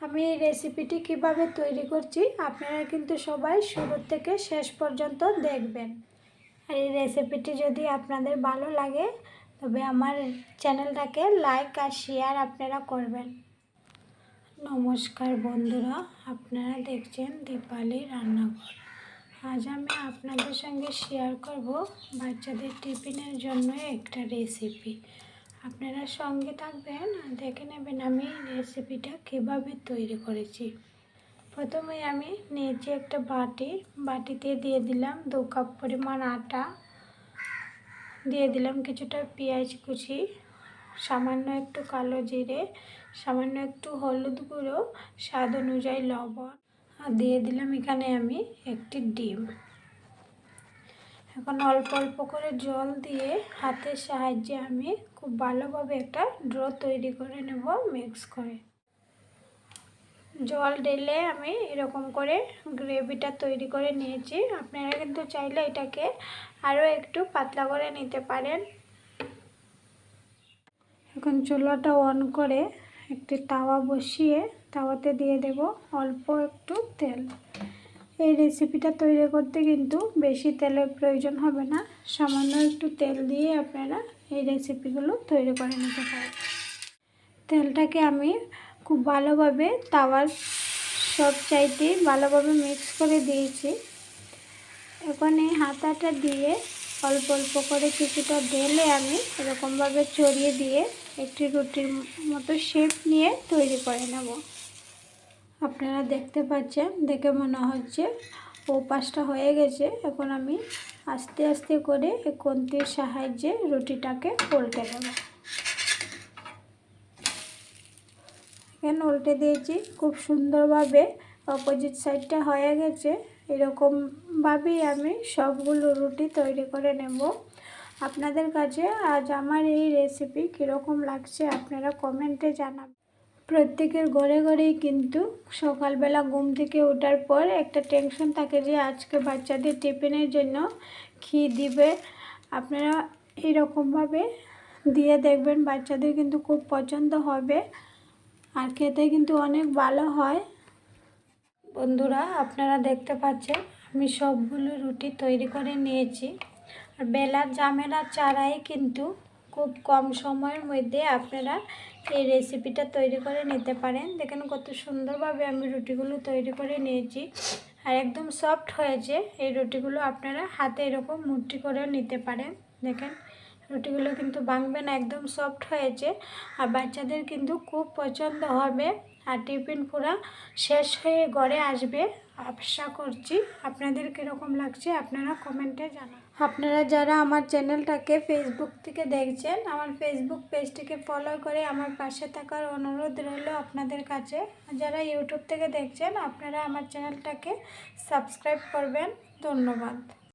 আমি এই রেসিপিটি কীভাবে তৈরি করছি, আপনারা কিন্তু সবাই শুরু থেকে শেষ পর্যন্ত দেখবেন। আর এই রেসিপিটি যদি আপনাদের ভালো লাগে, তবে আমার চ্যানেলটাকে লাইক আর শেয়ার আপনারা করবেন। নমস্কার বন্ধুরা, আপনারা দেখছেন দীপালি রান্নাঘর। আজ আমি আপনাদের সঙ্গে শেয়ার করব বাচ্চাদের টিফিনের জন্য একটা রেসিপি আপনারা সঙ্গে থাকবেন দেখে নেবেন আমি রেসিপিটা কীভাবে তৈরি করেছি। প্রথমে আমি নিয়েছি একটা বাটি। বাটিতে দিয়ে দিলাম দু কাপ পরিমাণ আটা। দিয়ে দিলাম কিছুটা পেঁয়াজ কুচি, সামান্য একটু কালো জিরে, সামান্য একটু হলুদ গুঁড়ো, স্বাদ অনুযায়ী লবণ। আর দিয়ে দিলাম এখানে আমি একটি ডিম। এখন অল্প অল্প করে জল দিয়ে হাতের সাহায্যে আমি খুব ভালোভাবে একটা ড্র তৈরি করে নেব মিক্স করে। জল ঢেলে আমি এরকম করে গ্রেভিটা তৈরি করে নিয়েছি। আপনারা কিন্তু চাইলে এটাকে আরও একটু পাতলা করে নিতে পারেন। এখন চুলাটা অন করে একটি তাওয়া বসিয়ে তাওয়াতে দিয়ে দেব অল্প একটু তেল। এই রেসিপিটা তৈরি করতে কিন্তু বেশি তেলের প্রয়োজন হবে না। সামান্য একটু তেল দিয়ে আপনারা এই রেসিপিগুলো তৈরি করে নিতে পারেন। তেলটাকে আমি খুব ভালোভাবে তাওয়ার সব চাইতে ভালোভাবে মিক্স করে দিয়েছি। এখন এই হাতাটা দিয়ে অল্প অল্প করে কিছুটা ঢেলে আমি এরকমভাবে চড়িয়ে দিয়ে একটি রুটির মতো শেপ নিয়ে তৈরি করে নেব। আপনারা দেখতে পাচ্ছেন, দেখে মনে হচ্ছে ও পাশটা হয়ে গেছে। এখন আমি আস্তে আস্তে করে কন্তির সাহায্যে রুটিটাকে উল্টে দেব। এখানে উল্টে দিয়েছি, খুব সুন্দরভাবে অপোজিট সাইডটা হয়ে গেছে। এরকমভাবেই আমি সবগুলো রুটি তৈরি করে নেব। আপনাদের কাছে আজ আমার এই রেসিপি কীরকম লাগছে আপনারা কমেন্টে জানাবেন। প্রত্যেকের ঘরে ঘরেই কিন্তু সকালবেলা ঘুম থেকে ওঠার পর একটা টেনশন থাকে যে আজকে বাচ্চাদের টিফিনের জন্য কী দিবে। আপনারা এইরকমভাবে দিয়ে দেখবেন বাচ্চাদের কিন্তু খুব পছন্দ হবে আর খেতে কিন্তু অনেক ভালো হয়। বন্ধুরা, আপনারা দেখতে পাচ্ছেন, আমি সবগুলো রুটি তৈরি করে নিয়েছি। আর বেলার জামেলা চারাই কিন্তু খুব কম সময়ের মধ্যে আপনারা এই রেসিপিটা তৈরি করে নিতে পারেন। দেখেন কত সুন্দরভাবে আমি রুটিগুলো তৈরি করে নিয়েছি। আর একদম সফট হয়েছে, এই রুটিগুলো আপনারা হাতে এরকম মুঠি করে নিতে পারেন। দেখেন, রুটিগুলো কিন্তু ভাঙবে না, একদম সফট হয়েছে। আর বাচ্চাদের কিন্তু খুব পছন্দ হবে। আর টিফিন পুরা শেষ হয়ে ঘরে আসবে। আশা করছি আপনাদের কীরকম লাগছে, আপনারা কমেন্টে জানান। আপনারা যারা আমার চ্যানেলটাকে ফেসবুক থেকে দেখছেন, আমার ফেসবুক পেজটিকে ফলো করে আমার পাশে থাকার অনুরোধ রইল আপনাদের কাছে। যারা ইউটিউব থেকে দেখছেন, আপনারা আমার চ্যানেলটাকে সাবস্ক্রাইব করবেন। ধন্যবাদ।